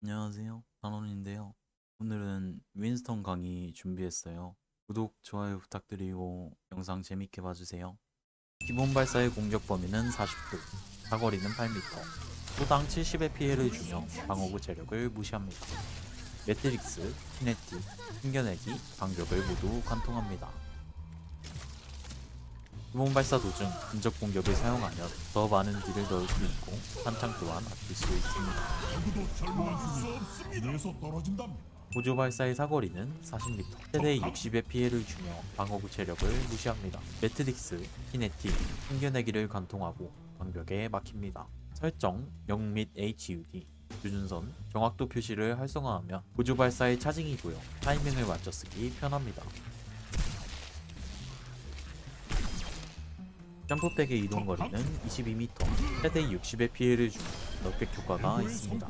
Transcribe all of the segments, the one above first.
안녕하세요. 단원인데요. 오늘은 윈스턴 강의 준비했어요. 구독, 좋아요 부탁드리고 영상 재밌게 봐주세요. 기본 발사의 공격 범위는 40도, 사거리는 8m, 소당 70의 피해를 주며 방어구 체력을 무시합니다. 매트릭스, 키네티, 숨겨내기, 반격을 모두 관통합니다. 기본 발사 도중 근접 공격을 사용하면 더 많은 딜을 넣을 수 있고 탄창 또한 아낄 수 있습니다. 보조 발사의 사거리는 40m, 최대 60의 피해를 주며 방어구 체력을 무시합니다. 매트릭스, 키네틱, 숨겨내기를 관통하고 방벽에 막힙니다. 설정 0및 HUD 유준선, 정확도 표시를 활성화하면 보조 발사의 차징이고요. 타이밍을 맞춰 쓰기 편합니다. 점프백의 이동 거리는 22m, 최대 60의 피해를 주며 넉백 효과가 있습니다.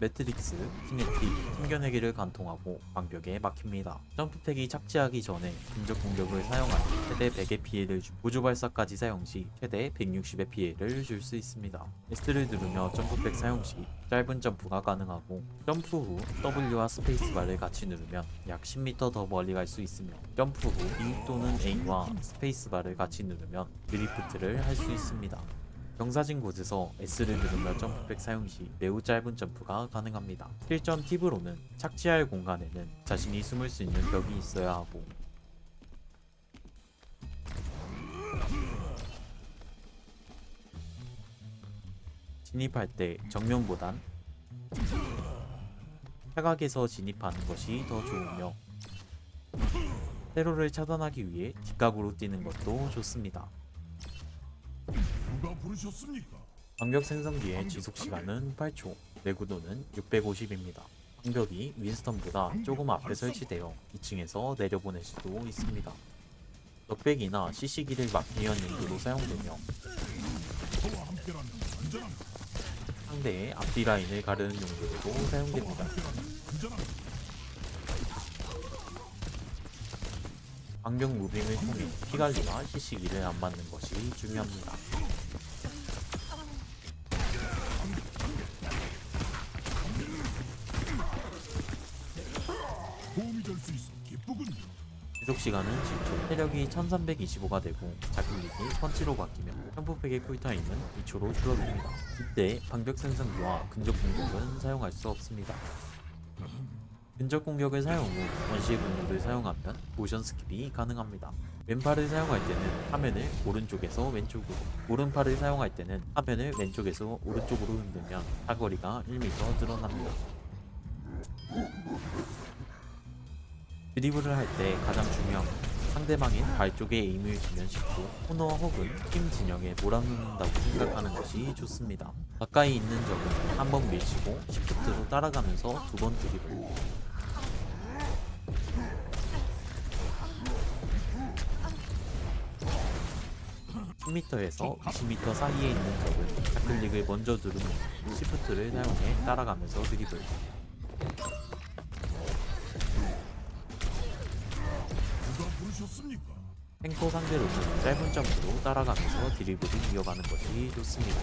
매트릭스, 키네틱, 튕겨내기를 관통하고 방벽에 막힙니다. 점프팩이 착지하기 전에 근접 공격을 사용하여 최대 100의 피해를 주 보조 발사까지 사용 시 최대 160의 피해를 줄 수 있습니다. S를 누르며 점프팩 사용 시 짧은 점프가 가능하고 점프 후 W와 스페이스바를 같이 누르면 약 10m 더 멀리 갈 수 있으며 점프 후 E 또는 A와 스페이스바를 같이 누르면 드리프트를 할 수 있습니다. 경사진 곳에서 S를 누르며 점프백 사용 시 매우 짧은 점프가 가능합니다. 실전 팁으로는 착지할 공간에는 자신이 숨을 수 있는 벽이 있어야 하고 진입할 때 정면보단 사각에서 진입하는 것이 더 좋으며 세로를 차단하기 위해 뒷각으로 뛰는 것도 좋습니다. 누가 부르셨습니까? 방벽 생성기의 지속 시간은 8초, 내구도는 650입니다. 방벽이 윈스턴보다 조금 앞에 설치되어 2층에서 내려보낼 수도 있습니다. 넉백이나 CC기를 막기 위한 용도로 사용되며. 상대의 앞뒤 라인을 가르는 용도로도 사용됩니다. 방벽 무빙을 통해 피관리와 CC기를 안 맞는 것이 중요합니다. 시간은 10초, 체력이 1325가 되고 자극력이 펀치로 바뀌며 점프팩의 쿨타임은 2초로 줄어듭니다. 이때 방벽 생성기와 근접 공격은 사용할 수 없습니다. 근접 공격을 사용 후 원시의 분노를 사용하면 모션 스킵이 가능합니다. 왼팔을 사용할 때는 화면을 오른쪽에서 왼쪽으로, 오른팔을 사용할 때는 화면을 왼쪽에서 오른쪽으로 흔들면 사거리가 1m 늘어납니다. 드리블을 할 때 가장 중요한 건 상대방인 발 쪽에 에임을 주면 쉽고 코너 혹은 팀 진영에 몰아넣는다고 생각하는 것이 좋습니다. 가까이 있는 적은 한 번 밀치고 시프트로 따라가면서 두 번 드리블. (10m에서) (20m) 사이에 있는 적은 좌클릭을 먼저 누르는 후 시프트를 사용해 따라가면서 드리블 탱커 상대로는 짧은 점프로 따라가면서 드리블을 이어가는 것이 좋습니다.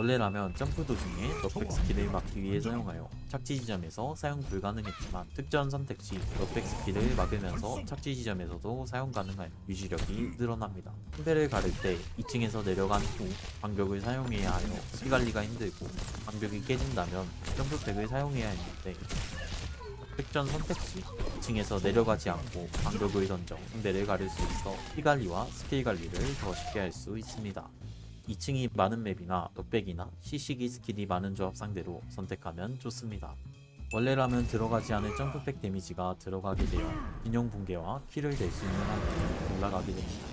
원래라면 점프 도 중에 넉백 스킬을 막기 위해 사용하여 착지 지점에서 사용 불가능했지만 특전 선택 시 넉백 스킬을 막으면서 착지 지점에서도 사용 가능하여 유지력이 늘어납니다. 상대를 가를 때 2층에서 내려간 후 방벽을 사용해야 하여 피 관리가 힘들고 방벽이 깨진다면 점프팩을 사용해야 했는데 특전 선택 시 2층에서 내려가지 않고 방벽을 던져 상대를 가릴 수 있어 피 관리와 스킬 관리를 더 쉽게 할 수 있습니다. 2층이 많은 맵이나 넉백이나 시시기 스킬이 많은 조합 상대로 선택하면 좋습니다. 원래라면 들어가지 않을 점프백 데미지가 들어가게 되어 균형 붕괴와 키를 낼수 있는 한계는 올라가게 됩니다.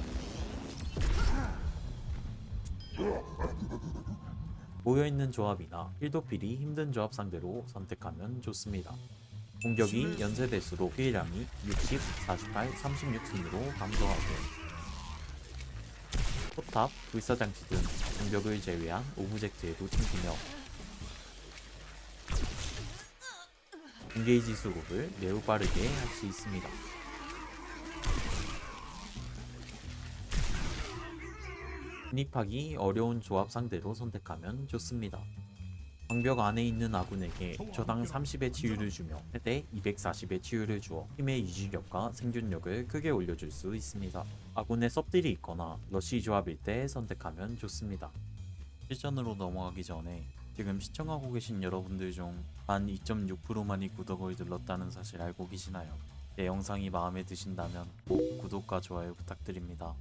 모여있는 조합이나 필도필이 힘든 조합 상대로 선택하면 좋습니다. 공격이 연쇄될수록 피해량이 60, 48, 36 순으로 감소하고 포탑, 불사장치 등 공격을 제외한 오브젝트에도 튕기며 인게이지 수급을 매우 빠르게 할 수 있습니다. 진입하기 어려운 조합 상대로 선택하면 좋습니다. 방벽 안에 있는 아군에게 저당 30의 치유를 주며 최대 240의 치유를 주어 팀의 유지력과 생존력을 크게 올려줄 수 있습니다. 아군의 섭들이 있거나 러쉬 조합일 때 선택하면 좋습니다. 실전으로 넘어가기 전에 지금 시청하고 계신 여러분들 중단 2.6%만이 구독을 눌렀다는 사실 알고 계시나요? 내 영상이 마음에 드신다면 꼭 구독과 좋아요 부탁드립니다.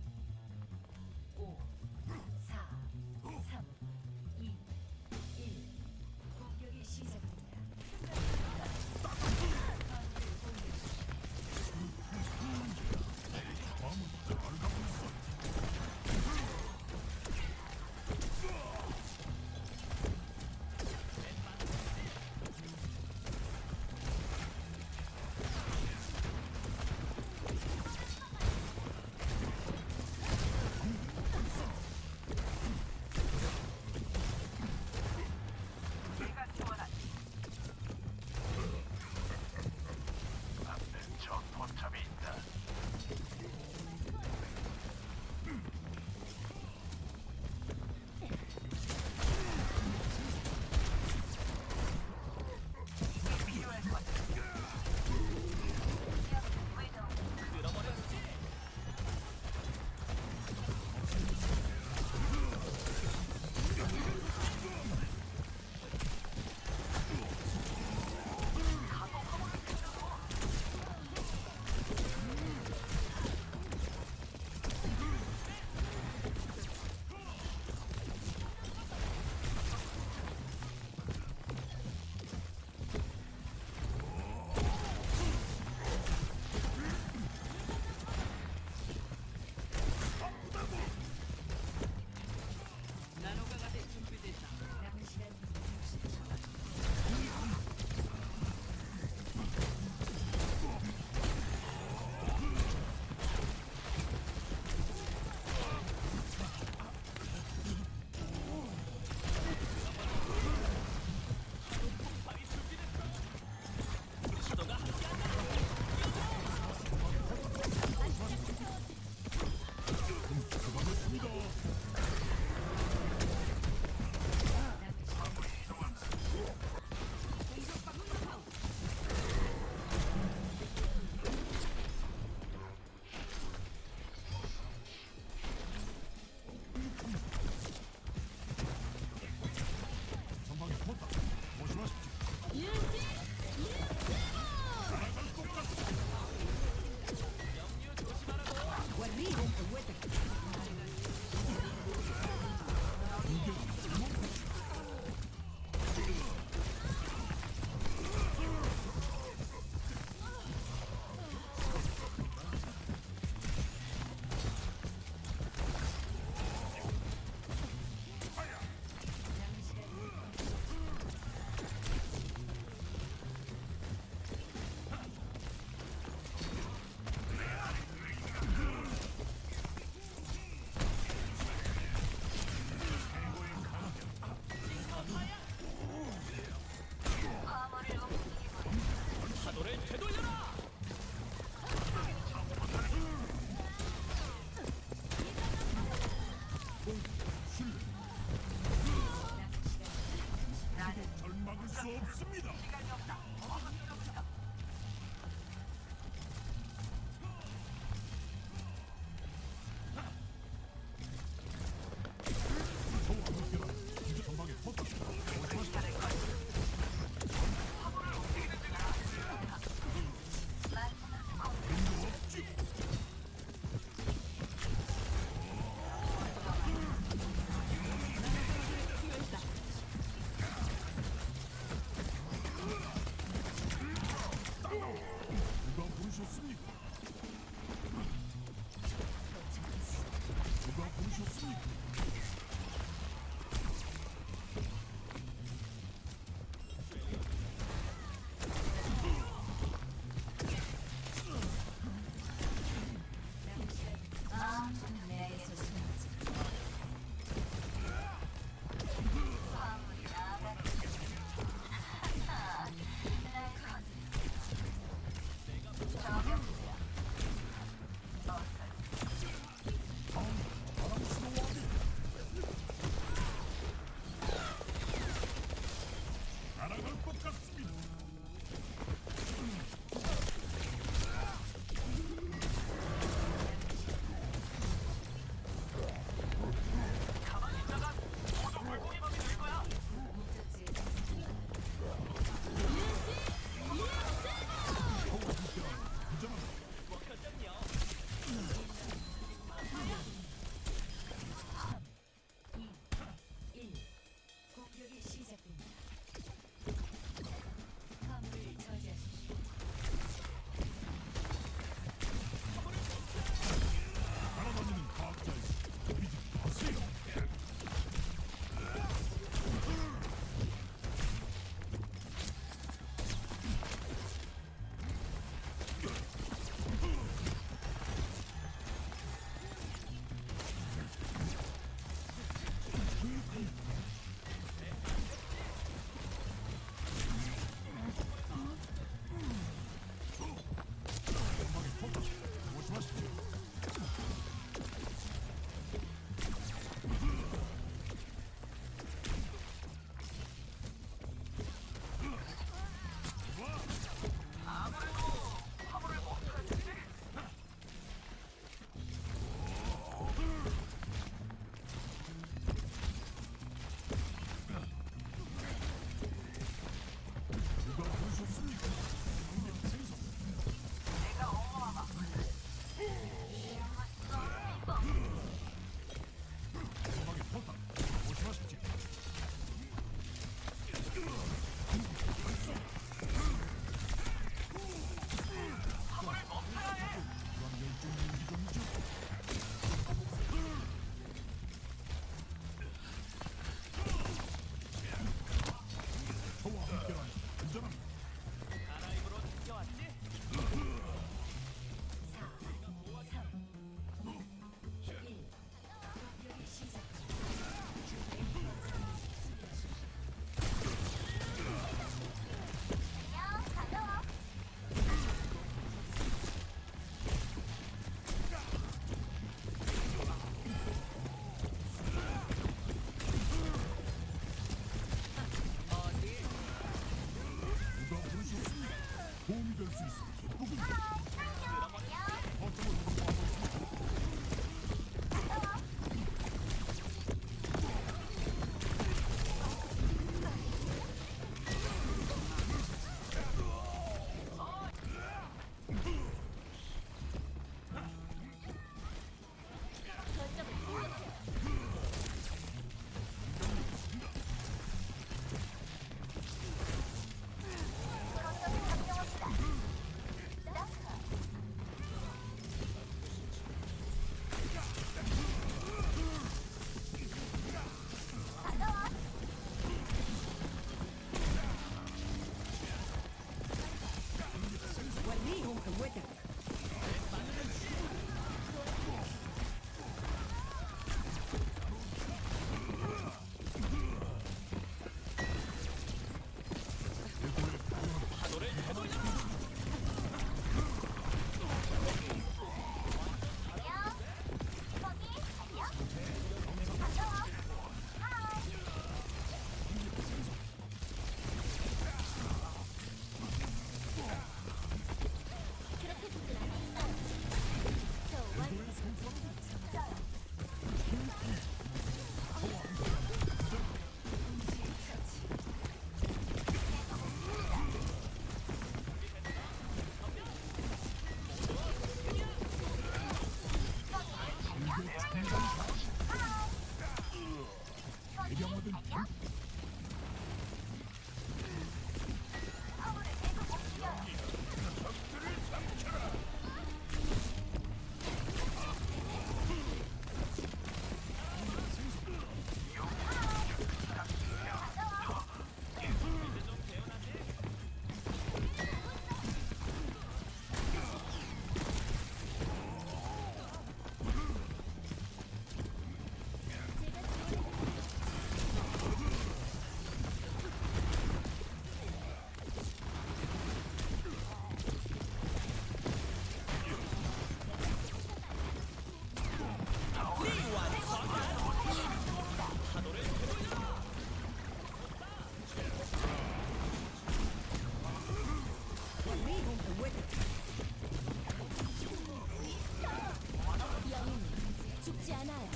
두렵지 않아요.